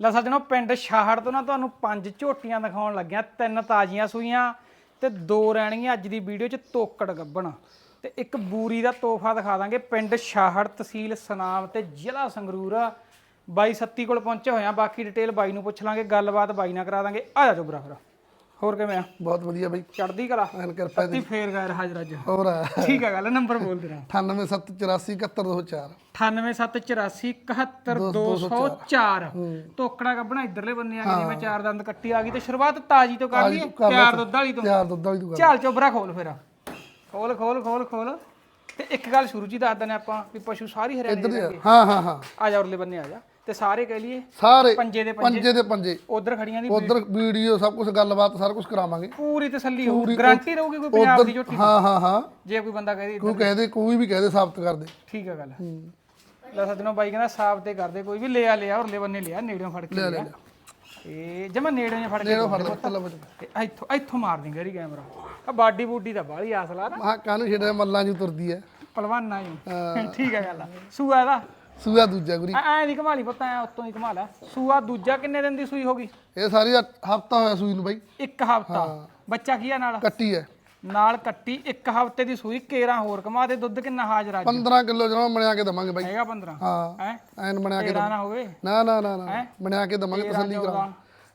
ਲੈ ਸੱਜਣੋ ਪਿੰਡ ਸ਼ਾਹੜ ਤੋਂ ਨਾ ਤੁਹਾਨੂੰ ਪੰਜ ਝੋਟੀਆਂ ਦਿਖਾਉਣ ਲੱਗਿਆ, ਤਿੰਨ ਤਾਜ਼ੀਆਂ ਸੂਈਆਂ ਤੇ ਦੋ ਰਹਿਣਗੀਆਂ ਅੱਜ ਦੀ ਵੀਡੀਓ 'ਚ ਤੋਕੜ ਗੱਬਣ। ਤੇ ਇੱਕ ਬੂਰੀ ਦਾ ਤੋਹਫਾ ਦਿਖਾ ਦਾਂਗੇ ਪਿੰਡ ਸ਼ਾਹੜ ਤਹਿਸੀਲ ਸਨਾਮ ਤੇ ਜ਼ਿਲ੍ਹਾ ਸੰਗਰੂਰ। ਬਾਈ ਸੱਤੀ ਕੋਲ ਪਹੁੰਚੇ ਹੋਇਆ ਬਾਕੀ ਡਿਟੇਲ ਬਾਈ ਨੂੰ ਪੁੱਛ ਲਾਂਗੇ, ਗੱਲਬਾਤ ਬਾਈ ਨਾਲ ਕਰਾ ਦਾਂਗੇ। ਆ ਜਾ ਬਰਾ ਫਿਰ। ਹੋਰ ਕਿਵੇਂ ਆ? ਬਹੁਤ ਵਧੀਆ ਬਈ। ਚੜਦੀ ਕਲਾ? ਐਨ ਕਿਰਪਾ ਸੱਤੀ ਫੇਰ ਗੈਰ ਹਾਜ਼ਰ ਅੱਜ। ਹੋਰ ਠੀਕ ਆ ਗੱਲ ਨੰਬਰ ਬੋਲ ਦੇਣਾ 9874871204 9874871204 ਟੋਕੜਾ ਕੱਢਣਾ ਇਧਰਲੇ ਬੰਨੇ ਆ ਜਿਵੇਂ ਚਾਰ ਦੰਦ ਕੱਟੀ ਆ ਗਈ ਤੇ ਸ਼ੁਰੂਆਤ ਤਾਜੀ ਤੋਂ ਕਰ ਲਈਏ ਤਿਆਰ ਦੁੱਧ ਵਾਲੀ ਤੋਂ। ਤਿਆਰ ਦੁੱਧ ਵਾਲੀ ਦੁਕਾਨ ਚੱਲ ਚੋਬਰਾ ਖੋਲ ਫਿਰ। ਖੋਲ ਖੋਲ ਖੋਲ ਖੋਲ। ਤੇ ਇੱਕ ਗੱਲ ਸ਼ੁਰੂ ਹੀ ਦੱਸ ਦਿੰਦੇ ਆਪਾਂ ਵੀ ਪਸ਼ੂ ਸਾਰੀ ਹਰਿਆਣੇ ਦੇ ਹਾਂ ਹਾਂ ਹਾਂ। ਆ ਜਾ ਉਰਲੇ ਬੰਨੇ ਆ ਜਾ। ਤੇ ਸਾਰੇ ਕਹਿ ਲਈਏ ਸਾਰੇ ਪੰਜੇ ਦੇ ਪੰਜੇ। ਪੰਜੇ ਦੇ ਪੰਜੇ। ਉਧਰ ਖੜੀਆਂ ਦੀ ਉਧਰ ਵੀਡੀਓ। ਸਭ ਕੁਝ ਗੱਲਬਾਤ ਸਾਰਾ ਕੁਝ ਕਰਾਵਾਂਗੇ। ਪੂਰੀ ਤਸੱਲੀ ਹੋਊ ਗਾਰੰਟੀ ਰਹੂਗੀ ਕੋਈ ਪੰਜਾਬ ਦੀ ਝੋਟੀ ਹਾਂ ਹਾਂ ਹਾਂ। ਜੇ ਕੋਈ ਬੰਦਾ ਕਹੇ ਕੋਈ ਕਹਦੇ ਕੋਈ ਵੀ ਕਹਦੇ ਸਾਬਤ ਕਰਦੇ ਠੀਕ ਹੈ ਗੱਲ। ਲੈ ਸੱਜਣੋ ਬਾਈ ਕਹਿੰਦਾ ਸਾਫ਼ ਤੇ ਕਰਦੇ ਕੋਈ ਵੀ ਲਿਆ ਲਿਆ ਉਰਲੇ ਬੰਨੇ ਲਿਆ ਨੇੜਿਓਂ ਫੜ ਕੇ ਲਿਆ ਇਹ ਜਮਾ ਨੇੜਿਓਂ ਜਿਹਾ ਫੜ ਕੇ ਫੜ ਦੇ ਮਤਲਬ ਤੇ ਇੱਥੋਂ ਇੱਥੋਂ ਮਾਰ ਦੀ ਗਰੀ ਕੈਮਰਾ ਆ ਬਾਡੀ ਬੂਡੀ ਦਾ ਬਾਹਲੀ ਆਸਲਾ ਨਾ। ਮਹਾ ਕਾਨੂੰ ਛੇੜੇ ਮੱਲਾਂ ਜੂ ਤੁਰਦੀ ਐ। ਪਹਿਲਵਾਨਾ ਹੀ। ਠੀਕ ਹੈ ਗੱਲ ਆ। ਸੂਆ ਇਹਦਾ ਸੂਆ ਦੂਜਾ ਗੁਰੀ। ਐ ਐ ਦੀ ਕਮਾਲੀ ਪਤਾ ਐ ਉੱਤੋਂ ਦੀ ਕਮਾਲਾ ਸੂਆ ਦੂਜਾ ਕਿੰਨੇ ਦਿਨ ਦੀ ਸੂਈ ਹੋਗੀ ਇਹ ਸਾਰੀ ਹਫਤਾ ਹੋਇਆ ਸੂਈ ਨੂੰ ਬਾਈ। ਇੱਕ ਹਫਤਾ। ਬੱਚਾ ਕੀ ਆ ਨਾਲ? ਕੱਟੀ ਐ। ਨਾਲ ਕੱਟੀ ਇੱਕ ਹਫ਼ਤੇ ਦੀ ਸੂਈ 13 ਹੋਰ ਕਮਾ ਦੇ ਦੁੱਧ ਕਿੰਨਾ ਹਾਜ਼ਰ ਅੱਜ? 15 ਕਿਲੋ ਜਮਾ ਬਣਿਆ ਕੇ ਦਵਾਂਗੇ ਬਾਈ। ਹੈਗਾ 15 ਹਾਂ। ਹੈ? ਐਨ ਬਣਿਆ ਕੇ 13 ਨਾ ਹੋਵੇ? ਨਾ ਨਾ ਨਾ ਨਾ। ਬਣਿਆ ਕੇ ਦਵਾਂਗੇ ਤਸੱਲੀ ਕਰਾ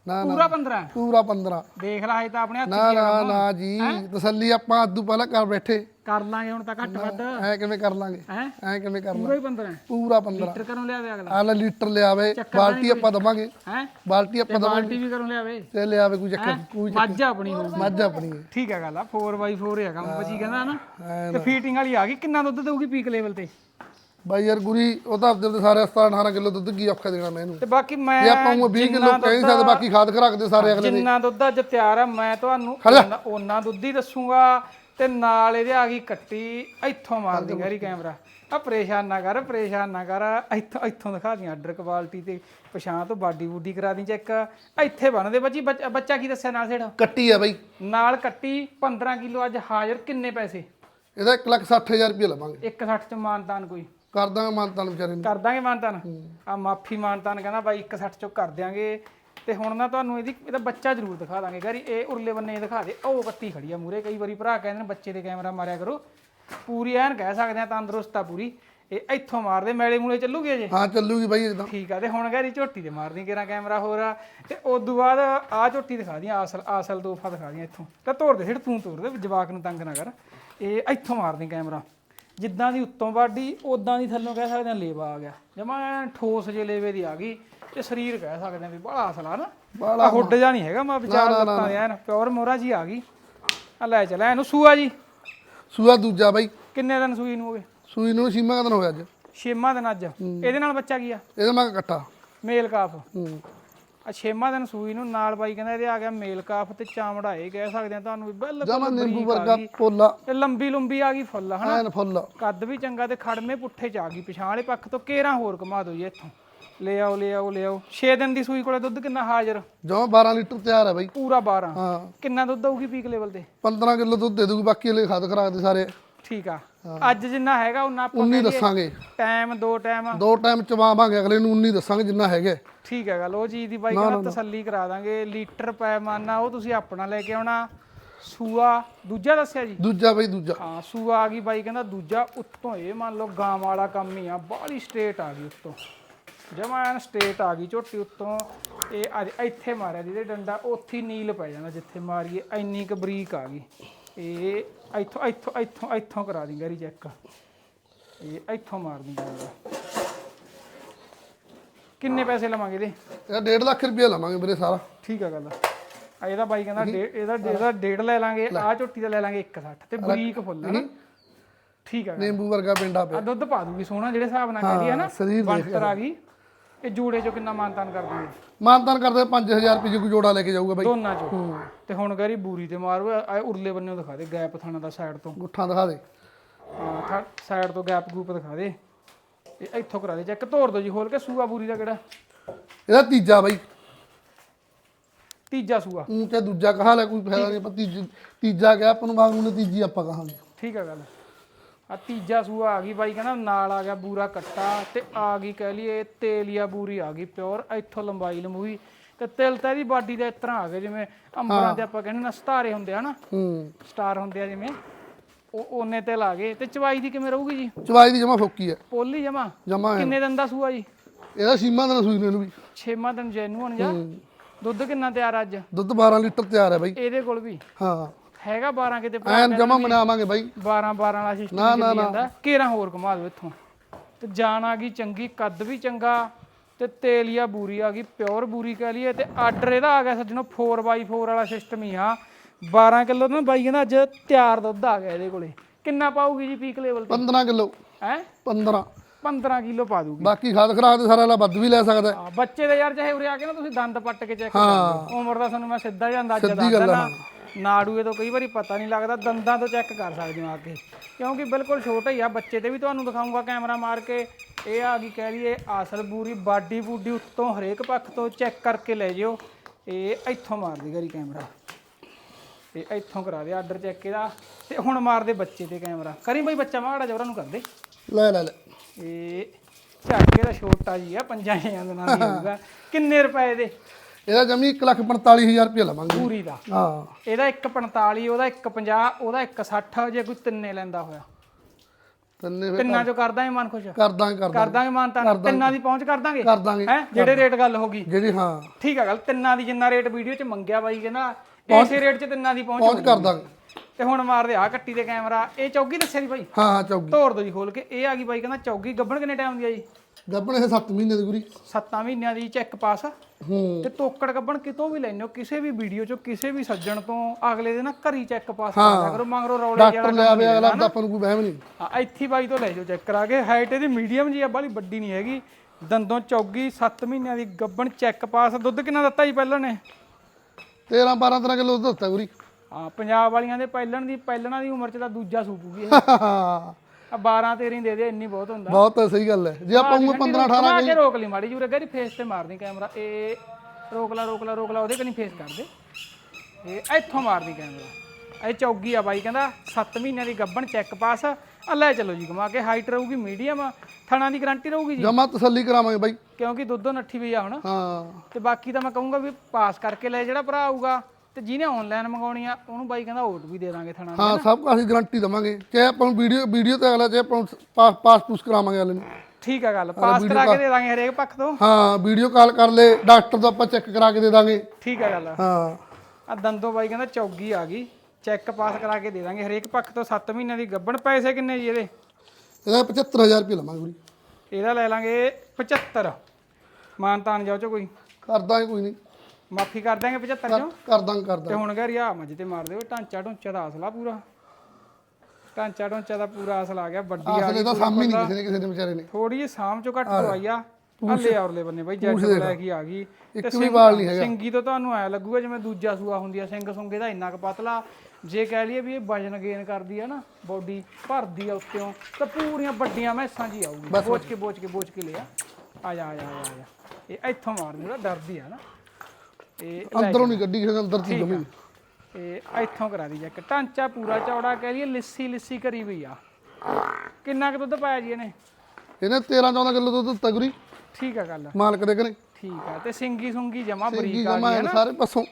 ਨਾ ਪੂਰਾ 15 ਪੂਰਾ 15 ਦੇਖ ਲਾ ਇਹ ਤਾਂ ਆਪਣੇ ਹੱਥ ਨਾ ਨਾ ਨਾ ਜੀ ਤਸੱਲੀ ਆਪਾਂ ਅੱਧੂ ਪਹਿਲਾਂ ਕਰ ਬੈਠੇ। ਕਰ ਲਾਂਗੇ ਹੁਣ ਤਾਂ ਘੱਟ ਵੱਧ। ਐ ਕਿਵੇਂ ਕਰ ਲਾਂਗੇ? ਹੈ? ਐ ਕਿਵੇਂ ਕਰ ਪੂਰਾ ਹੀ 15 ਪੂਰਾ 15 ਲੀਟਰ ਕਰੋਂ ਲਿਆਵੇ ਅਗਲਾ। ਆਲਾ ਲੀਟਰ ਲਿਆਵੇ ਬਾਲਟੀ ਆਪਾਂ ਦਵਾਂਗੇ। ਹੈ? ਬਾਲਟੀ ਆਪਾਂ ਦਵਾਂਗੇ ਬਾਲਟੀ ਵੀ ਕਰੋਂ ਲਿਆਵੇ। ਤੇ ਲਿਆਵੇ ਕੋਈ ਚੱਕਰ ਕੋਈ ਮੱਝ ਆਪਣੀ ਹੋਊ ਮੱਝ ਆਪਣੀ ਠੀਕ ਹੈ ਗੱਲ ਆ 4x4 ਹੈ ਕੰਮ। ਬਚੀ ਕਹਿੰਦਾ ਨਾ ਤੇ ਫੀਟਿੰਗ ਵਾਲੀ ਆ ਗਈ। ਕਿੰਨਾ ਦੁੱਧ ਦੇਊਗੀ ਪੀਕ ਲੈਵਲ ਤੇ? ਬਾਈ ਯਾਰ ਗੁਰੀ ਉਹ ਤਾਂ ਆਪਦੇ ਸਾਰੇ 17 18 ਕਿਲੋ ਦੁੱਧ ਕੀ ਔਖਾ ਦੇਣਾ ਮੈਂ ਇਹਨੂੰ ਤੇ ਬਾਕੀ ਮੈਂ ਜੇ ਆਪਾਂ ਉਹ 20 ਕਿਲੋ ਕਹਿ ਨਹੀਂ ਸਕਦੇ ਬਾਕੀ ਖਾਦ ਕੇ ਰੱਖਦੇ ਸਾਰੇ ਅਗਲੇ ਜਿੰਨਾ ਦੁੱਧ ਅੱਜ ਤਿਆਰ ਆ ਮੈਂ ਤੁਹਾਨੂੰ ਓਨਾ ਦੁੱਧ ਹੀ ਦੱਸੂਗਾ ਤੇ ਨਾਲ ਇਹਦੇ ਆ ਗਈ ਕੱਟੀ ਇੱਥੋਂ ਮਾਰ ਦੀ ਗੈਰੀ ਕੈਮਰਾ। ਆ ਪਰੇਸ਼ਾਨ ਨਾ ਕਰ ਪਰੇਸ਼ਾਨ ਨਾ ਕਰ। ਇੱਥੋਂ ਇੱਥੋਂ ਦਿਖਾ ਦੀਆਂ ਆਰਡਰ ਕੁਆਲਿਟੀ ਤੇ ਪਛਾਣ ਤੋਂ ਬਾਡੀ ਬੂਡੀ ਕਰਾ ਦੀ ਚੈੱਕ। ਇੱਥੇ ਬਣਦੇ ਬੱਚੀ ਬੱਚ- ਕੀ ਦੱਸਿਆ ਨਾਲ ਸੇੜਾ ਕੱਟੀ ਆ ਬਾਈ। ਨਾਲ ਕੱਟੀ 15 ਕਿਲੋ ਅੱਜ ਹਾਜ਼ਰ ਕਿੰਨੇ ਪੈਸੇ? ਇਹਦਾ 1 ਲੱਖ 60000 ਰੁਪਏ ਲਵਾਂਗੇ। 160 ਚ ਮਾਨਤਾਨ ਕੋਈ। ਕਰ ਦਾਂਗੇ ਮਾਨਤਾਨ ਵਿਚਾਰੇ ਨੂੰ। ਕਰ ਦਾਂਗੇ ਮਾਨਤਾਨ? ਆ ਮਾਫੀ ਮਾਨਤਾਨ ਕਹਿੰਦਾ ਬਾਈ 160 ਚੋਂ ਕਰ ਦਿਆਂਗੇ। ਤੇ ਹੁਣ ਨਾ ਤੁਹਾਨੂੰ ਇਹਦੀ ਇਹਦਾ ਬੱਚਾ ਜ਼ਰੂਰ ਦਿਖਾ ਦਾਂਗੇ। ਗਾਰੀ ਇਹ ਉਰਲੇ ਬੰਨੇ ਦਿਖਾ ਦੇ। ਉਹ ਕੱਟੀ ਖੜੀ ਆ ਮੂਰੇ ਕਈ ਵਾਰੀ ਭਰਾ ਕਹਿੰਦੇ ਨੇ ਬੱਚੇ ਦੇ ਕੈਮਰਾ ਮਾਰਿਆ ਕਰੋ। ਪੂਰੀ ਐਨ ਕਹਿ ਸਕਦੇ ਆ ਤੰਦਰੁਸਤ ਆ ਪੂਰੀ। ਇਹ ਇੱਥੋਂ ਮਾਰਦੇ ਮੈਲੇ ਮੂਲੇ ਚੱਲੂਗੇ ਅਜੇ? ਹਾਂ ਚੱਲੂਗੀ ਬਾਈ ਇਦਾਂ ਠੀਕ ਆ ਤੇ ਹੁਣ ਗਾਰੀ ਝੋਟੀ ਤੇ ਮਾਰਦੀ ਕਿਹੜਾ ਕੈਮਰਾ ਹੋਰ ਆ। ਤੇ ਉਸ ਤੋਂ ਬਾਅਦ ਆ ਝੋਟੀ ਦਿਖਾ ਦੀਆਂ ਅਸਲ ਅਸਲ ਤੋਹਫਾ ਦਿਖਾ ਦੀਆਂ ਇੱਥੋਂ। ਤਾਂ ਤੋੜ ਦੇ ਸਿਰ ਤੂੰ ਤੋੜ ਦੇ ਜਵਾਕ ਨੂੰ ਤੰਗ ਨਾ ਕਰ। ਇਹ ਇੱਥੋਂ ਮਾਰਦੀ ਕੈਮਰਾ। ਜਿੱਦਾਂ ਦੀ ਉੱਤੋਂ ਵਾਢੀ ਉਦਾਂ ਦੀ ਥੱਲੋਂ ਕਹਿ ਸਕਦੇ ਆ ਲੇਵਾ ਆ ਗਿਆ। ਜਮਾ ਠੋਸ ਜੇ ਲੇਵੇ ਦੀ ਆ ਗਈ ਤੇ ਸਰੀਰ ਕਹਿ ਸਕਦੇ ਆ ਵੀ ਬੜਾ ਅਸਲਾ ਨਾ। ਆ ਹੁੱਡ ਜਾ ਨਹੀਂ ਹੈਗਾ ਮਾ ਵਿਚਾਰ ਲੱਤਾਂ ਦੇ ਐਨ ਪਿਓਰ ਮੋਰਾ ਜੀ ਆ ਗਈ। ਆ ਲੈ ਚਲਾ ਇਹਨੂੰ ਸੂਆ ਜੀ। ਸੂਆ ਦੂਜਾ ਬਾਈ। ਕਿੰਨੇ ਦਿਨ ਸੂਈ ਨੂੰ ਹੋ ਗਏ? ਸੂਈ ਨੂੰ ਛੀਮਾ ਕਦਨ ਹੋਇਆ ਅੱਜ। ਛੇਵਾਂ ਦਿਨ ਅੱਜ। ਇਹਦੇ ਨਾਲ ਬੱਚਾ ਕੀ ਆ? ਇਹਦਾ ਮੈਂ ਕੱਟਾ। ਮੇਲ ਕਾਫ। ਹੂੰ। ਆ ਛੇਵਾਂ ਦਿਨ ਸੂਈ ਨੂੰ ਨਾਲ ਬਾਈ ਕਹਿੰਦਾ ਇਹਦੇ ਆ ਗਿਆ ਮੇਲ ਕਾਫ ਤੇ ਚਾਮੜਾ ਇਹ ਕਹਿ ਸਕਦੇ ਆ ਤੁਹਾਨੂੰ ਵੀ ਬਿਲਕੁਲ ਜਮਾ ਨਿੰਬੂ ਬਰੀਕ ਆ ਵਰਗਾ ਗਈ। ਪੋਲਾ। ਤੇ ਲੰਬੀ ਲੰਬੀ ਆ ਗਈ ਫੁੱਲ ਹਨਾ? ਐਨ ਫੁੱਲ। ਕੱਦ ਵੀ ਚੰਗਾ ਤੇ ਖੜਮੇ ਪੁੱਠੇ ਚ ਆ ਗਈ ਪਿਛਾਂ ਵਾਲੇ ਪੱਖ ਤੋਂ ਕੇਰਾਂ ਹੋਰ ਘੁਮਾ ਦਿਓ ਜੀ ਇੱਥੋਂ। ਲੈ ਆਓ ਲੈ ਆਓ ਲੈ ਆਓ। 6 ਦਿਨ ਦੀ ਸੂਈ ਕੋਲੇ ਦੁੱਧ ਕਿੰਨਾ ਹਾਜ਼ਰ? ਜਮਾ 12 ਲੀਟਰ ਤਿਆਰ ਹੈ ਬਾਈ। ਪੂਰਾ 12 ਹਾਂ। ਕਿੰਨਾ ਦੁੱਧ ਆਊਗੀ ਪੀਕ ਲੈਵਲ ਤੇ? 15 ਕਿਲੋ ਦੁੱਧ ਦੇ ਦੂਗੀ ਬਾਕੀ ਅਲੇ ਖਾਦ ਕਰਾ ਦੇ ਸਾਰੇ। ਠੀਕ ਆ। ਅੱਜ ਜਿੰਨਾ ਹੈਗਾ ਉਹਨਾਂ ਆਪਾਂ 19 ਦੱਸਾਂਗੇ। ਟਾਈਮ ਦੋ ਟਾਈਮ। ਦੋ ਟਾਈਮ ਚਵਾਵਾਂਗੇ ਅਗਲੇ ਨੂੰ 19 ਦੱਸਾਂਗੇ ਜਿੰਨਾ ਹੈਗਾ। ਠੀਕ ਹੈ ਗੱਲ ਉਹ ਚੀਜ਼ ਦੀ ਬਾਈ ਕਹਿੰਦਾ ਤਸੱਲੀ ਕਰਾ ਦਾਂਗੇ ਲੀਟਰ ਪੈਮਾਨਾ ਉਹ ਤੁਸੀਂ ਆਪਣਾ ਲੈ ਕੇ ਆਉਣਾ। ਸੂਆ ਦੂਜਾ ਦੱਸਿਆ ਜੀ? ਦੂਜਾ ਬਾਈ ਦੂਜਾ। ਹਾਂ ਸੂਆ ਆ ਗਈ ਬਾਈ ਕਹਿੰਦਾ ਦੂਜਾ ਉੱਤੋਂ ਇਹ ਮੰਨ ਲਓ ਗਾਂ ਵਾਲਾ ਕੰਮ ਹੀ ਆ ਬਾਹਲੀ ਸਟੇਟ ਆ ਗਈ ਉੱਤੋਂ। ਜਮਾ ਐਨ ਸਟੇਟ ਆ ਗਈ ਝੋਟੀ ਉੱਤੋਂ। ਇਹ ਅੱਜ ਇੱਥੇ ਮਾਰਿਆ ਜਿਹਦੇ ਡੰਡਾ ਉੱਥੇ ਨੀਲ ਪੈ ਜਾਂਦਾ ਜਿੱਥੇ ਮਾਰੀਏ ਇੰਨੀ ਕੁ ਬਰੀਕ ਆ ਗਈ। ਇਹ ਇੱਥੋਂ ਇੱਥੋਂ ਇੱਥੋਂ ਇੱਥੋਂ ਕਰਾ ਦੀ ਗੈਰੀ ਚੈੱਕ ਇਹ ਇੱਥੋਂ ਮਾਰ ਦੀ ਕਿੰਨੇ ਪੈਸੇ ਲਵਾਂਗੇ ਇਹਦੇ? ਇਹਦਾ 1.5 ਲੱਖ ਰੁਪਏ ਲਵਾਂਗੇ ਵੀਰੇ ਸਾਰਾ। ਠੀਕ ਆ ਗੱਲ। ਆ ਇਹਦਾ ਬਾਈ ਕਹਿੰਦਾ ਇਹਦਾ ਇਹਦਾ ਡੇਢ ਲੈ ਲਾਂਗੇ ਆ ਝੋਟੀ ਦਾ ਲੈ ਲਾਂਗੇ 160 ਤੇ ਬਰੀਕ ਫੁੱਲ ਹੈ ਨਾ। ਠੀਕ ਆ। ਨਿੰਬੂ ਵਰਗਾ ਪਿੰਡਾ ਪਿਆ ਦੁੱਧ ਪਾ ਦੂਗੀ ਸੋਹਣਾ ਜਿਹੜੇ ਹਿਸਾਬ ਨਾਲ ਕਹਿੰਦੀ ਹੈ ਨਾ ਸਰੀਰ ਦੇਖ ਆ ਗਈ। ਇਹ ਜੂੜੇ ਚੋਂ ਕਿੰਨਾ ਮਾਨਤਾਨ ਕਰ ਦੂਗੇ ਮਾਨਤਾਨ ਕਰਦੇ 5000 ਰੁਪਏ ਜੇ ਕੋਈ ਜੋੜਾ ਲੈ ਕੇ ਜਾਊਗਾ ਬਾਈ। ਦੋਨਾਂ ਚੋਂ? ਤੇ ਹੁਣ ਗਰੀ ਬੂਰੀ ਤੇ ਮਾਰੋ ਆ ਉਰਲੇ ਬੰਨੇ ਦਿਖਾ ਦੇ ਗੈਪ ਥਾਣਾ ਦਾ ਸਾਈਡ ਤੋਂ। ਗੁੱਠਾਂ ਦਿਖਾ ਦੇ। ਹਾਂ ਸਾਈਡ ਤੋਂ ਗੈਪ ਗੂਪ ਦਿਖਾ ਦੇ। ਇਹ ਇੱਥੋਂ ਕਰਾ ਦੇ ਚੈੱਕ ਤੋੜ ਦੋ ਜੀ ਖੋਲ ਕੇ ਸੂਆ ਬੂਰੀ ਦਾ ਕਿਹੜਾ? ਇਹਦਾ ਤੀਜਾ ਬਾਈ। ਤੀਜਾ ਸੂਆ। ਉਹ ਤੇ ਦੂਜਾ ਕਹਾ ਲੈ ਕੋਈ ਫਾਇਦਾ ਨਹੀਂ ਪਰ ਤੀਜੀ ਤੀਜਾ ਗਿਆ ਆਪਾਂ ਨੂੰ ਵਾਂਗੂ ਨੇ ਤੀਜੀ ਆਪਾਂ ਕਹਾਂਗੇ। ਠੀਕ ਆ ਗੱਲ। ਆ ਤੀਜਾ ਸੂਆ ਆ ਗਈ ਬਾਈ ਕਹਿੰਦਾ ਨਾਲ ਆ ਗਿਆ ਬੂਰਾ ਕੱਟਾ ਤੇ ਆ ਗਈ ਕਹਿ ਲਈਏ ਤੇਲੀਆ ਬੂਰੀ ਆ ਗਈ ਪਿਓਰ ਇੱਥੋਂ ਲੰਬਾਈ ਲੰਬੂਈ ਤੇ ਤਿਲ ਤਾਂ ਇਹਦੀ ਬਾਡੀ ਦਾ ਇਸ ਤਰ੍ਹਾਂ ਆ ਗਿਆ ਜਿਵੇਂ ਅੰਬਰਾਂ ਤੇ ਆਪਾਂ ਕਹਿੰਦੇ ਨਾ ਸਤਾਰੇ ਹੁੰਦੇ ਆ ਨਾ ਹੂੰ। ਸਟਾਰ ਹੁੰਦੇ ਆ ਜਿਵੇਂ ਉਹ ਉਹਨੇ ਤਿਲ ਆ ਗਏ ਤੇ ਚਵਾਈ ਦੀ ਕਿਵੇਂ ਰਹੂਗੀ ਜੀ? ਚਵਾਈ ਦੀ ਜਮਾ ਫੋਕੀ ਹੈ। ਪੋਲੀ ਜਮਾ? ਜਮਾ ਹੈ। ਕਿੰਨੇ ਦਿਨ ਦਾ ਸੂਆ ਜੀ? ਇਹਦਾ ਸੀਮਾ ਦਾ ਸੂਈ ਨੂੰ ਵੀ। ਛੇਵਾਂ ਦਿਨ ਜੈਨੂਨ ਜਾਂ ਦੁੱਧ ਕਿੰਨਾ ਤਿਆਰ ਅੱਜ? ਦੁੱਧ 12 ਲੀਟਰ ਤਿਆਰ ਹੈ ਬਾਈ। ਇਹਦੇ ਕੋਲ ਵੀ? ਹਾਂ। ਹੈਗਾ 12 ਕਿਤੇ ਐਨ ਜਮਾ ਬਣਾਵਾਂਗੇ ਬਾਈ। 12 12 ਵਾਲਾ ਸਿਸਟਮ ਚੱਲੀ ਜਾਂਦਾ ਕੇਰਾ ਹੋਰ ਘੁਮਾ ਦਿਓ ਇੱਥੋਂ। ਤੇ ਜਾਨ ਆ ਗਈ ਚੰਗੀ ਕੱਦ ਵੀ ਚੰਗਾ ਤੇ ਤੇਲੀਆ ਬੂਰੀ ਆ ਗਈ ਪਿਓਰ ਬੂਰੀ ਕਹਿ ਲਈਏ ਤੇ ਆਰਡਰ ਇਹਦਾ ਆ ਗਿਆ ਸੱਜਣੋ 4x4 ਵਾਲਾ ਸਿਸਟਮ ਹੀ ਆ। 12 ਕਿਲੋ ਨਾ ਬਾਈ ਕਹਿੰਦਾ ਅੱਜ ਤਿਆਰ ਦੁੱਧ ਆ ਗਿਆ ਇਹਦੇ ਕੋਲੇ। ਕਿੰਨਾ ਪਾਊਗੀ ਜੀ ਪੀਕ ਲੈਵਲ ਤੇ? 15 ਕਿਲੋ। ਹੈ? 15 15 ਕਿਲੋ ਪਾ ਦੂਗੀ ਬਾਕੀ ਖਾਦ ਖਰਾਕ ਤੇ ਸਾਰਾ ਵਾਲਾ ਵੱਧ ਵੀ ਲੈ ਸਕਦਾ। ਹੈ। ਬੱਚੇ ਦੇ ਯਾਰ ਚਾਹੇ ਉਰੇ ਆ ਕੇ ਨਾ ਤੁਸੀਂ ਦੰਦ ਪੱਟ ਕੇ ਚੈੱਕ ਕਰ ਲਓ ਉਮਰ ਦਾ ਤੁਹਾਨੂੰ ਮੈਂ ਸਿੱਧਾ ਜਿਹਾ ਅੰਦਾਜ਼ਾ ਦੱਸਦਾ ਨਾ। ਨਾੜੂਏ ਤੋਂ ਕਈ ਵਾਰੀ ਪਤਾ ਨਹੀਂ ਲੱਗਦਾ ਦੰਦਾਂ ਤੋਂ ਚੈੱਕ ਕਰ ਸਕਦੇ ਹੋ ਆ ਕੇ। ਕਿਉਂਕਿ ਬਿਲਕੁਲ ਛੋਟਾ ਹੀ ਆ ਬੱਚੇ ਤੇ ਵੀ ਤੁਹਾਨੂੰ ਦਿਖਾਉਂਗਾ ਕੈਮਰਾ ਮਾਰ ਕੇ। ਇਹ ਆ ਗਈ ਕਹਿ ਲਈਏ ਆਸਲ ਬੂਰੀ ਬਾਡੀ ਬੂਡੀ ਉੱਤੋਂ ਹਰੇਕ ਪੱਖ ਤੋਂ ਚੈੱਕ ਕਰਕੇ ਲੈ ਜਿਓ। ਇਹ ਇੱਥੋਂ ਮਾਰ ਦੇ ਗਰੀ ਕੈਮਰਾ। ਤੇ ਇੱਥੋਂ ਕਰਾ ਦੇ ਆਰਡਰ ਚੈੱਕ ਇਹਦਾ। ਤੇ ਹੁਣ ਮਾਰ ਦੇ ਬੱਚੇ ਤੇ ਕੈਮਰਾ। ਕਰੀ ਬਈ ਬੱਚਾ ਮਾੜਾ ਜਵਰਾਂ ਨੂੰ ਕਰ ਦੇ ਲੈ ਲੈ ਲੈ। ਇਹ ਝਾਕੇ ਦਾ ਛੋਟਾ ਜੀ ਆ ਪੰਜਾਂ ਦਿਨਾਂ ਦੀ ਹੋਊਗਾ। ਕਿੰਨੇ ਰੁਪਏ ਦੇ? ਇਹਦਾ ਜਮੀ 145000 ਰੁਪਏ ਲਵਾਂਗੇ। ਪੂਰੀ ਦਾ। ਹਾਂ। ਇਹਦਾ 145 ਉਹਦਾ 150 ਉਹਦਾ 160 ਜੇ ਕੋਈ ਤਿੰਨੇ ਲੈਂਦਾ ਹੋਇਆ। ਤੰਨੇ ਫਿਰ ਤਿੰਨਾਂ ਚੋਂ ਕਰਦਾ ਹੀ ਮਨ ਖੁਸ਼? ਕਰ ਦਾਂਗੇ ਕਰ ਕਰ ਦਾਂਗੇ ਮਾਨ ਤਾਂ ਤਿੰਨਾਂ ਦੀ ਪਹੁੰਚ ਕਰ ਦਾਂਗੇ? ਕਰ ਦਾਂਗੇ ਹੈ? ਜਿਹੜੇ ਰੇਟ ਗੱਲ ਹੋ ਗਈ। ਜਿਹੜੀ ਹਾਂ। ਠੀਕ ਆ ਗੱਲ ਤਿੰਨਾਂ ਦੀ ਜਿੰਨਾ ਰੇਟ ਵੀਡੀਓ 'ਚ ਮੰਗਿਆ ਬਾਈ ਕਹਿੰਦਾ ਇਸੇ ਰੇਟ 'ਚ ਤਿੰਨਾਂ ਦੀ ਪਹੁੰਚ ਪਹੁੰਚ ਕਰ ਦਾਂਗੇ। ਤੇ ਹੁਣ ਮਾਰਦੇ ਆ ਕੱਟੀ ਦੇ ਕੈਮਰਾ। ਇਹ ਚੌਗੀ ਦੱਸਿਆ ਦੀ ਬਾਈ? ਹਾਂ ਹਾਂ ਚੌਗੀ। ਤੋੜ ਦੋ ਜੀ ਖੋਲ ਕੇ। ਇਹ ਆ ਗਈ ਬਾਈ ਕਹਿੰਦਾ ਚੌਗੀ। ਗੱਬਣ ਕਿੰਨੇ ਟਾਈਮ ਦੀ ਆ ਜੀ? ਗੱਬਣ ਇਹ 7 ਮਹੀਨੇ ਦੀ ਗੁਰੀ। 7 ਮਹੀਨਿਆਂ ਦੀ ਚੈੱਕ ਪਾਸ ਹੂੰ। ਤੇ ਤੋਕੜ ਕੱਢਣ ਕਿਤੋਂ ਵੀ ਲੈਣੋ ਕਿਸੇ ਵੀ ਵੀਡੀਓ ਚੋਂ ਕਿਸੇ ਵੀ ਸੱਜਣ ਤੋਂ ਅਗਲੇ ਦੇ ਨਾ ਘਰੀ ਚੈੱਕ ਪਾਸ ਕਰਿਆ ਕਰੋ ਮੰਗਰੋ ਰੌਲੇ ਡਾਕਟਰ ਲੈ ਆਵੇ ਅਗਲਾ ਤਾਂ ਆਪਾਂ ਨੂੰ ਕੋਈ ਵਹਿਮ ਨਹੀਂ। ਹਾਂ ਇੱਥੇ ਬਾਈ ਤੋਂ ਲੈ ਜਾਓ ਚੈੱਕ ਕਰਾ ਕੇ। ਹਾਈਟ ਇਹਦੀ ਮੀਡੀਅਮ ਜੀ ਆ ਬਾਲੀ ਵੱਡੀ ਨਹੀਂ ਹੈਗੀ। ਦੰਦੋਂ ਚੌਗੀ 7 ਮਹੀਨਿਆਂ ਦੀ ਗੱਬਣ ਚੈੱਕ ਪਾਸ ਦੁੱਧ ਕਿੰਨਾ ਦਿੱਤਾ ਜੀ ਪਹਿਲਾਂ ਨੇ? 13 12 13 ਕਿਲੋ ਦੁੱਧ ਦਿੱਤਾ ਗੁਰੀ। ਹਾਂ ਪੰਜਾਬ ਵਾਲੀਆਂ ਦੇ ਪਹਿਲਣ ਦੀ ਪਹਿਲਣਾ ਦੀ ਉਮਰ ਚ ਤਾਂ ਦੂਜਾ ਸੂਪੂਗੀ ਇਹ 12 13 ਦੇ ਦੇ ਇੰਨੀ ਬਹੁਤ ਹੁੰਦਾ। ਬਹੁਤ ਸਹੀ ਗੱਲ ਹੈ। ਜੇ ਆਪਾਂ ਨੂੰ 15 18 18 ਕੇ ਰੋਕ ਲਈ ਮਾੜੀ ਜੂਰੇ ਗਰੀ ਫੇਸ ਤੇ ਮਾਰਦੀ ਕੈਮਰਾ ਇਹ ਰੋਕ ਲਾ ਰੋਕ ਲਾ ਰੋਕ ਲਾ ਉਹਦੇ ਕਨੀ ਫੇਸ ਕਰ ਦੇ। ਇਹ ਇੱਥੋਂ ਮਾਰਦੀ ਕੈਮਰਾ ਇਹ ਚੌਗੀ ਆ ਬਾਈ ਕਹਿੰਦਾ 7 ਮਹੀਨਿਆਂ ਦੀ ਗੱਬਣ ਚੈੱਕ ਪਾਸ ਆ ਲੈ ਚਲੋ ਜੀ ਘੁਮਾ ਕੇ ਹਾਈਟ ਰਹੂਗੀ ਮੀਡੀਅਮ ਥਣਾ ਦੀ ਗਾਰੰਟੀ ਰਹੂਗੀ ਜੀ। ਜਮਾ ਤਸੱਲੀ ਕਰਾਵਾਂਗੇ ਬਾਈ। ਕਿਉਂਕਿ ਦੁੱਧੋਂ ਨੱਠੀ ਵੀ ਆ ਹੁਣ। ਹਾਂ। ਤੇ ਬਾਕੀ ਤਾਂ ਮੈਂ ਕਹੂੰਗਾ ਵੀ ਪਾਸ ਕਰਕੇ ਲੈ ਜਿਹੜਾ ਭਰਾ ਆਊਗਾ। ਤੇ ਜਿਹਨੇ ਆਨਲਾਈਨ ਮੰਗਾਉਣੀ ਆ ਉਹਨੂੰ ਬਾਈ ਕਹਿੰਦਾ ਓਟ ਵੀ ਦੇ ਦਾਂਗੇ ਥਣਾ ਹਾਂ ਸਭ ਕੁਝ ਅਸੀਂ ਗਾਰੰਟੀ ਦਵਾਂਗੇ। ਚਾਹੇ ਆਪਾਂ ਨੂੰ ਵੀਡੀਓ ਵੀਡੀਓ ਤੇ ਅਗਲਾ ਚਾਹੇ ਆਪਾਂ ਨੂੰ ਪਾਸ ਪਾਸ ਪੂਸ ਕਰਾਵਾਂਗੇ ਅਗਲੇ ਨੂੰ। ਠੀਕ ਆ ਗੱਲ ਪਾਸ ਕਰਾ ਕੇ ਦੇ ਦਾਂਗੇ ਹਰੇਕ ਪੱਖ ਤੋਂ। ਹਾਂ ਵੀਡੀਓ ਕਾਲ ਕਰ ਲੈ ਡਾਕਟਰ ਤੋਂ ਆਪਾਂ ਚੈੱਕ ਕਰਾ ਕੇ ਦੇ ਦਾਂਗੇ। ਠੀਕ ਆ ਗੱਲ। ਹਾਂ। ਆ ਦੰਦੋ ਬਾਈ ਕਹਿੰਦਾ ਚੌਗੀ ਆ ਗਈ ਚੈੱਕ ਪਾਸ ਕਰਾ ਕੇ ਦੇ ਦਾਂਗੇ ਹਰੇਕ ਪੱਖ ਤੋਂ 7 ਮਹੀਨਿਆਂ ਦੀ ਗੱਬਣ ਪੈਸੇ ਕਿੰਨੇ ਜੀ ਇਹਦੇ? ਇਹਦਾ 75000 ਰੁਪਏ ਲਵਾਂਗੇ ਗੁਰੀ ਇਹਦਾ ਲੈ ਲਾਂਗੇ 75 ਮਾਨਤਾਨ ਜਾਓ ਚ ਕੋਈ। ਕਰ ਦਾਂਗੇ ਕੋਈ ਨਹੀਂ ਮਾਫੀ ਕਰ ਦਾਂਗੇ 75 ਚੋਂ? ਕਰ ਦਾਂਗੇ ਕਰ ਤੇ ਹੁਣ ਘਰ ਆ ਮੱਝ ਤੇ ਮਾਰ ਦਿਓ ਢਾਂਚਾ ਢੁੰਚਾ ਦਾ ਅਸਲਾ ਪੂਰਾ। ਢਾਂਚਾ ਢੁੰਚਾ ਦਾ ਪੂਰਾ ਅਸਲ ਆ ਗਿਆ ਵੱਡੀ ਆ ਅਸਲੇ ਤਾਂ ਸਾਹਮਣੇ ਨਹੀਂ ਕਿਸੇ ਨੇ ਕਿਸੇ ਨੇ ਵਿਚਾਰੇ ਨੇ। ਥੋੜੀ ਜਿਹੀ ਸਾਮ ਚੋਂ ਘੱਟ ਪਵਾਈ ਆ। ਹੱਲੇ ਔਰਲੇ ਬੰਨੇ ਬਾਈ ਜੈਟ ਬਲੈਕ ਹੀ ਆ ਗਈ। ਇੱਕ ਵੀ ਵਾਲ ਨਹੀਂ ਹੈਗਾ। ਸਿੰਗੀ ਤੋਂ ਤੁਹਾਨੂੰ ਐ ਲੱਗੂਗਾ ਜਿਵੇਂ ਦੂਜਾ ਸੂਆ ਹੁੰਦੀ ਆ ਸਿੰਘ ਸੁੰਗੇ ਦਾ ਇੰਨਾ ਕੁ ਪਤਲਾ। ਜੇ ਕਹਿ ਲਈਏ ਵੀ ਇਹ ਵਜਨ ਗੇਨ ਕਰਦੀ ਆ ਨਾ ਬੋਡੀ ਭਰਦੀ ਆ ਉੱਤੇੋਂ ਤਾਂ ਪੂਰੀਆਂ ਵੱਡੀਆਂ ਮੈਸਾਂ ਜੀ ਆਊਗੀ। ਬੋਚ ਕੇ ਬੋਚ ਕੇ ਬੋਚ ਕੇ ਲਿਆ। ਆ ਜਾ ਆ ਜਾ ਆ ਜਾ, ਆ ਜਾ। ਇਹ ਇੱਥੋਂ ਮਾਰਨੀ ਉਹਦਾ ਡਰਦੀ ਆ ਨਾ। ਇਹ ਅੰਦਰੋਂ ਨਹੀਂ ਗੱਡੀ ਕਿਸੇ ਦੇ ਅੰਦਰ ਦੀ ਜਮੀ। ਇਹ ਇੱਥੋਂ ਕਰਾ ਦੀ ਜੈਕ ਢਾਂਚਾ ਪੂਰਾ ਚੌੜਾ ਕਹਿ ਲਈਏ ਲਿੱਸੀ ਲਿੱਸੀ ਕਰੀ ਹੋਈ ਆ। ਕਿੰਨਾ ਕੁ ਦੁੱਧ ਪਾਇਆ ਜੀ ਇਹਨੇ? ਇਹਨੇ 13 14 ਕਿਲੋ ਦੁੱਧ ਦਿੱਤਾ ਗੁਰੀ। ਠੀਕ ਆ ਗੱਲ। ਮਾਲਕ ਦੇ ਘਰੇ। ਠੀਕ ਆ ਤੇ ਸਿੰਗੀ ਸੁੰਗੀ ਜਮਾ ਬਰੀਕ ਆ ਜਮਾ ਹੈ ਸਾਰੇ ਪਾਸੋਂ।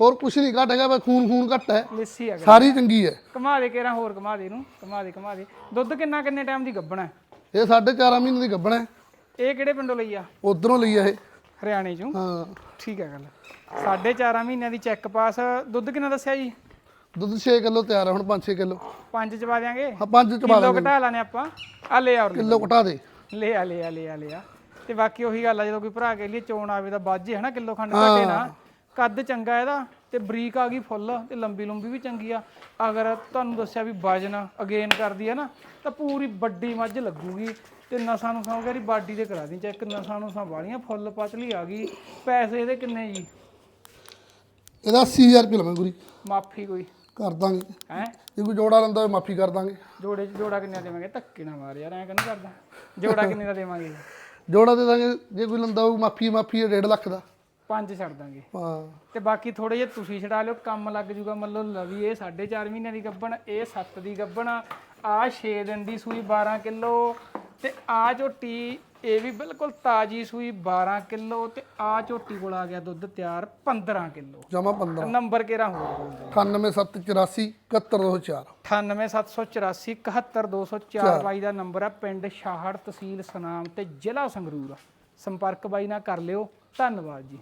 ਹੋਰ ਕੁਛ ਨਹੀਂ ਘਟ ਹੈਗਾ ਬਸ ਖੂਨ ਖੂਨ ਘੱਟ ਹੈ। ਲਿੱਸੀ ਆ ਸਾਰੀ ਚੰਗੀ ਹੈ। ਕਮਾ ਦੇ ਕੇਰਾ ਹੋਰ ਕਮਾ ਦੇ ਇਹਨੂੰ। ਕਮਾ ਦੇ ਕਮਾ ਦੇ। ਦੁੱਧ ਕਿੰਨਾ ਕਿੰਨੇ ਟਾਈਮ ਦੀ ਗੱਬਣਾ ਇਹ 4.5 ਮਹੀਨੇ ਦੀ ਗੱਬਣਾ ਇਹ ਕਿਹੜੇ ਪਿੰਡੋਂ ਲਈ ਆ? ਉਧਰੋਂ ਲਈ ਆ ਇਹ। ਹਰਿਆਣੇ ਚੋਂ। ਹਾਂ। ਠੀਕ ਆ ਗੱਲ। ਸਾਢੇ 4 ਮਹੀਨਿਆਂ ਦੀ ਚੈੱਕ ਪਾਸ। ਦੁੱਧ ਕਿੰਨਾ ਦੱਸਿਆ ਜੀ? ਦੁੱਧ 6 ਕਿਲੋ ਤਿਆਰ ਹੈ ਹੁਣ 5-6 ਕਿਲੋ। ਪੰਜ ਚਵਾ ਦਿਆਂਗੇ? ਹਾਂ 5 ਚ ਪਾ ਕਿਲੋ ਘਟਾ ਲਾਣੇ ਆਪਾਂ। ਆ ਲੈ ਆ ਕਿਲੋ ਘਟਾ ਦੇ। ਲੈ ਆ ਲੈ ਆ ਲੈ ਆ ਲੈ ਆ। ਤੇ ਬਾਕੀ ਉਹੀ ਗੱਲ ਆ ਜਦੋਂ ਕੋਈ ਭਰਾ ਕੇ ਲਈ ਚੋਣ ਆਵੇ ਤਾਂ ਬਾਜੇ ਹਨਾ ਕਿਲੋ ਖੰਡ ਘਟੇ ਨਾ। ਕੱਦ ਚੰਗਾ ਇਹਦਾ। ਤੇ ਬਰੀਕ ਆ ਗਈ ਫੁੱਲ ਤੇ ਲੰਬੀ ਲੰਬੀ ਵੀ ਚੰਗੀ ਆ। ਅਗਰ ਤੁਹਾਨੂੰ ਦੱਸਿਆ ਵੀ ਵਜਨ ਅਗੇਨ ਕਰਦੀ ਆ ਨਾ ਤਾਂ ਪੂਰੀ ਵੱਡੀ ਮੱਝ ਲੱਗੂਗੀ। ਤੇ ਨਸਾਂ ਨੂੰ ਸਾਂ ਦੀ ਬਾਡੀ ਤੇ ਕਰਾ ਦੀ ਚੈੱਕ ਨਸਾਂ ਨੂੰ ਸਾਂ ਵਾਲੀਆਂ ਫੁੱਲ ਪਤਲੀ ਆ ਗਈ। ਪੈਸੇ ਇਹਦੇ ਕਿੰਨੇ ਜੀ? ਇਹਦਾ 80000 ਰੁਪਏ ਲਵਾਂਗੇ ਗੁਰੀ। ਮਾਫੀ ਕੋਈ। ਕਰ ਦਾਂਗੇ। ਹੈ? ਜੇ ਕੋਈ ਜੋੜਾ ਲੈਂਦਾ ਹੋਵੇ ਮਾਫੀ ਕਰ ਦਾਂਗੇ। ਜੋੜੇ ਚ ਜੋੜਾ ਕਿੰਨੇ ਦਾ ਦੇਵਾਂਗੇ? ਧੱਕੇ ਨਾ ਮਾਰ ਯਾਰ ਐਂ ਕਹਿੰਦਾ ਕਰਦਾ? ਜੋੜਾ ਕਿੰਨੇ ਦਾ ਦੇਵਾਂਗੇ? ਜੋੜਾ ਦੇ ਦਾਂਗੇ ਜੇ ਕੋਈ ਲੈਂਦਾ ਹੋਊ ਮਾਫੀ ਮਾਫੀ ਹੈ 1.5 ਲੱਖ ਦਾ। ਪੰਜ ਛੱਡ ਦਾਂਗੇ। ਹਾਂ। ਤੇ ਬਾਕੀ ਥੋੜੇ ਜਿਹਾ ਤੁਸੀਂ ਛਡਾ ਲਿਓ ਕੰਮ ਲੱਗ ਜੂਗਾ। ਮੰਨ ਲਓ ਲਵੀ ਇਹ 4.5 ਮਹੀਨਿਆਂ ਦੀ ਗੱਬਣ ਇਹ 7 ਦੀ ਗੱਬਣ ਆ ਆ 6 ਦਿਨ ਦੀ ਸੂਈ 12 ਕਿਲੋ ਤੇ ਆ ਝੋਟੀ ਇਹ ਵੀ ਬਿਲਕੁਲ ਤਾਜੀ ਸੂਈ 12 ਕਿਲੋ ਤੇ ਆ ਝੋਟੀ ਕੋਲ ਆ ਗਿਆ ਦੁੱਧ ਤਿਆਰ 15 ਕਿਲੋ। ਜਮਾ 15 ਨੰਬਰ ਕਿਹੜਾ ਹੋਰ ਬੋਲਦੇ 98784 71204 98784 71204 ਬਾਈ ਦਾ ਨੰਬਰ ਆ ਪਿੰਡ ਸ਼ਾਹੜ ਤਹਿਸੀਲ ਸਨਾਮ ਤੇ ਜ਼ਿਲ੍ਹਾ ਸੰਗਰੂਰ। ਸੰਪਰਕ ਬਾਈ ਨਾਲ ਕਰ ਲਿਓ। ਧੰਨਵਾਦ ਜੀ।